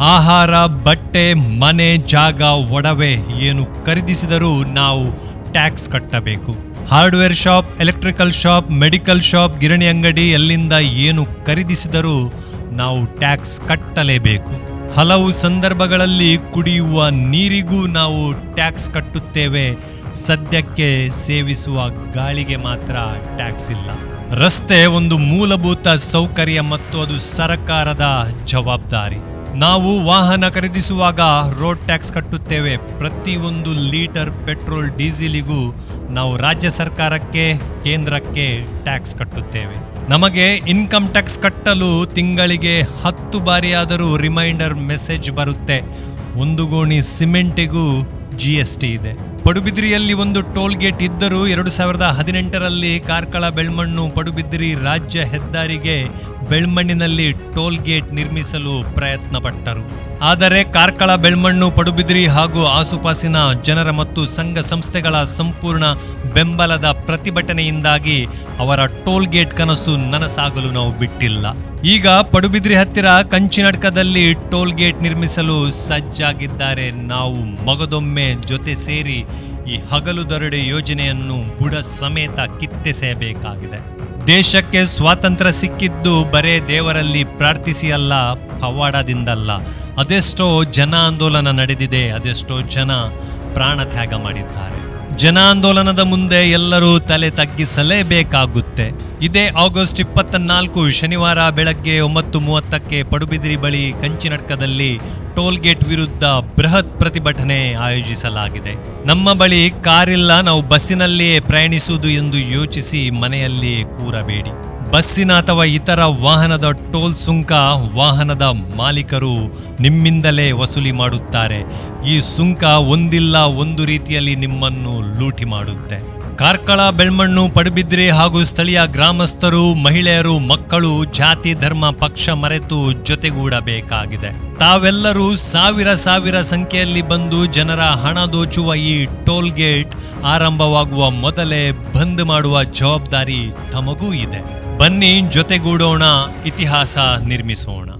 ಆಹಾರ, ಬಟ್ಟೆ, ಮನೆ, ಜಾಗ, ಒಡವೆ ಏನು ಖರೀದಿಸಿದರೂ ನಾವು ಟ್ಯಾಕ್ಸ್ ಕಟ್ಟಬೇಕು. Hardware shop, electrical shop, medical shop, ಗಿರಣಿ ಅಂಗಡಿ ಎಲ್ಲಿಂದ ಏನು ಖರೀದಿಸಿದರೂ ನಾವು ಟ್ಯಾಕ್ಸ್ ಕಟ್ಟಲೇಬೇಕು. ಹಲವು ಸಂದರ್ಭಗಳಲ್ಲಿ ಕುಡಿಯುವ ನೀರಿಗೂ ನಾವು ಟ್ಯಾಕ್ಸ್ ಕಟ್ಟುತ್ತೇವೆ. ಸದ್ಯಕ್ಕೆ ಸೇವಿಸುವ ಗಾಳಿಗೆ ಮಾತ್ರ ಟ್ಯಾಕ್ಸ್ ಇಲ್ಲ. ರಸ್ತೆ ಒಂದು ಮೂಲಭೂತ ಸೌಕರ್ಯ ಮತ್ತು ಅದು ಸರಕಾರದ ಜವಾಬ್ದಾರಿ. ನಾವು ವಾಹನ ಖರೀದಿಸುವಾಗ ರೋಡ್ ಟ್ಯಾಕ್ಸ್ ಕಟ್ಟುತ್ತೇವೆ. ಪ್ರತಿಯೊಂದು ಲೀಟರ್ ಪೆಟ್ರೋಲ್ ಡೀಸೆಲಿಗೂ ನಾವು ರಾಜ್ಯ ಸರ್ಕಾರಕ್ಕೆ, ಕೇಂದ್ರಕ್ಕೆ ಟ್ಯಾಕ್ಸ್ ಕಟ್ಟುತ್ತೇವೆ. ನಮಗೆ ಇನ್ಕಮ್ ಟ್ಯಾಕ್ಸ್ ಕಟ್ಟಲು ತಿಂಗಳಿಗೆ ಹತ್ತು ಬಾರಿಯಾದರೂ ರಿಮೈಂಡರ್ ಮೆಸೇಜ್ ಬರುತ್ತೆ. ಒಂದು ಗೋಣಿ ಸಿಮೆಂಟಿಗೂ ಜಿ ಎಸ್ ಟಿ ಇದೆ. ಪಡುಬಿದ್ರಿಯಲ್ಲಿ ಒಂದು ಟೋಲ್ ಗೇಟ್ ಇದ್ದರೂ ಎರಡು ಸಾವಿರದ ಹದಿನೆಂಟರಲ್ಲಿ ಕಾರ್ಕಳ ಬೆಳ್ಮಣ್ಣು ಪಡುಬಿದ್ರಿ ರಾಜ್ಯ ಹೆದ್ದಾರಿಗೆ ಬೆಳ್ಮಣ್ಣಿನಲ್ಲಿ ಟೋಲ್ ಗೇಟ್ ನಿರ್ಮಿಸಲು ಪ್ರಯತ್ನ ಪಟ್ಟರು ಆದರೆ ಕಾರ್ಕಳ ಬೆಳ್ಮಣ್ಣು ಪಡುಬಿದ್ರಿ ಹಾಗೂ ಆಸುಪಾಸಿನ ಜನರ ಮತ್ತು ಸಂಘ ಸಂಸ್ಥೆಗಳ ಸಂಪೂರ್ಣ ಬೆಂಬಲದ ಪ್ರತಿಭಟನೆಯಿಂದಾಗಿ ಅವರ ಟೋಲ್ ಗೇಟ್ ಕನಸು ನನಸಾಗಲು ನಾವು ಬಿಟ್ಟಿಲ್ಲ. ಈಗ ಪಡುಬಿದ್ರಿ ಹತ್ತಿರ ಕಂಚಿನಡ್ಕದಲ್ಲಿ ಟೋಲ್ ಗೇಟ್ ನಿರ್ಮಿಸಲು ಸಜ್ಜಾಗಿದ್ದಾರೆ. ನಾವು ಮಗದೊಮ್ಮೆ ಜೊತೆ ಸೇರಿ ಈ ಹಗಲು ದರಡೆ ಯೋಜನೆಯನ್ನು ಬುಡ ಸಮೇತ ಕಿತ್ತೆಸೆಯಬೇಕಾಗಿದೆ. ದೇಶಕ್ಕೆ ಸ್ವಾತಂತ್ರ್ಯ ಸಿಕ್ಕಿದ್ದು ಬರೇ ದೇವರಲ್ಲಿ ಪ್ರಾರ್ಥಿಸಿ ಅಲ್ಲ ಪವಾಡದಿಂದಲ್ಲ. ಅದೆಷ್ಟೋ ಜನ ಆಂದೋಲನ ನಡೆದಿದೆ, ಅದೆಷ್ಟೋ ಜನ ಪ್ರಾಣ ತ್ಯಾಗ ಮಾಡಿದ್ದಾರೆ. ಜನಾಂದೋಲನದ ಮುಂದೆ ಎಲ್ಲರೂ ತಲೆ ತಗ್ಗಿಸಲೇಬೇಕಾಗುತ್ತೆ. ಇದೇ ಆಗಸ್ಟ್ ಇಪ್ಪತ್ತ ನಾಲ್ಕು ಶನಿವಾರ ಬೆಳಗ್ಗೆ ಒಂಬತ್ತು ಮೂವತ್ತಕ್ಕೆ ಪಡುಬಿದಿರಿ ಬಳಿ ಕಂಚಿನಡ್ಕದಲ್ಲಿ ಟೋಲ್ ಗೇಟ್ ವಿರುದ್ಧ ಬೃಹತ್ ಪ್ರತಿಭಟನೆ ಆಯೋಜಿಸಲಾಗಿದೆ. ನಮ್ಮ ಬಳಿ ಕಾರಿಲ್ಲ, ನಾವು ಬಸ್ಸಿನಲ್ಲಿಯೇ ಪ್ರಯಾಣಿಸುವುದು ಎಂದು ಯೋಚಿಸಿ ಮನೆಯಲ್ಲಿಯೇ ಕೂರಬೇಡಿ. ಬಸ್ಸಿನ ಅಥವಾ ಇತರ ವಾಹನದ ಟೋಲ್ ಸುಂಕ ವಾಹನದ ಮಾಲೀಕರು ನಿಮ್ಮಿಂದಲೇ ವಸೂಲಿ ಮಾಡುತ್ತಾರೆ. ಈ ಸುಂಕ ಒಂದಿಲ್ಲ, ಒಂದು ರೀತಿಯಲ್ಲಿ ನಿಮ್ಮನ್ನು ಲೂಟಿ ಮಾಡುತ್ತೆ. ಕಾರ್ಕಳ, ಬೆಳ್ಮಣ್ಣು, ಪಡುಬಿದ್ರೆ ಹಾಗೂ ಸ್ಥಳೀಯ ಗ್ರಾಮಸ್ಥರು, ಮಹಿಳೆಯರು, ಮಕ್ಕಳು, ಜಾತಿ, ಧರ್ಮ, ಪಕ್ಷ ಮರೆತು ಜೊತೆಗೂಡಬೇಕಾಗಿದೆ. ತಾವೆಲ್ಲರೂ ಸಾವಿರ ಸಾವಿರ ಸಂಖ್ಯೆಯಲ್ಲಿ ಬಂದು ಜನರ ಹಣ ದೋಚುವ ಈ ಟೋಲ್ ಗೇಟ್ ಆರಂಭವಾಗುವ ಮೊದಲೇ ಬಂದ್ ಮಾಡುವ ಜವಾಬ್ದಾರಿ ತಮಗೂ ಇದೆ. ಬನ್ನಿ ಜೊತೆಗೂಡೋಣ, ಇತಿಹಾಸ ನಿರ್ಮಿಸೋಣ.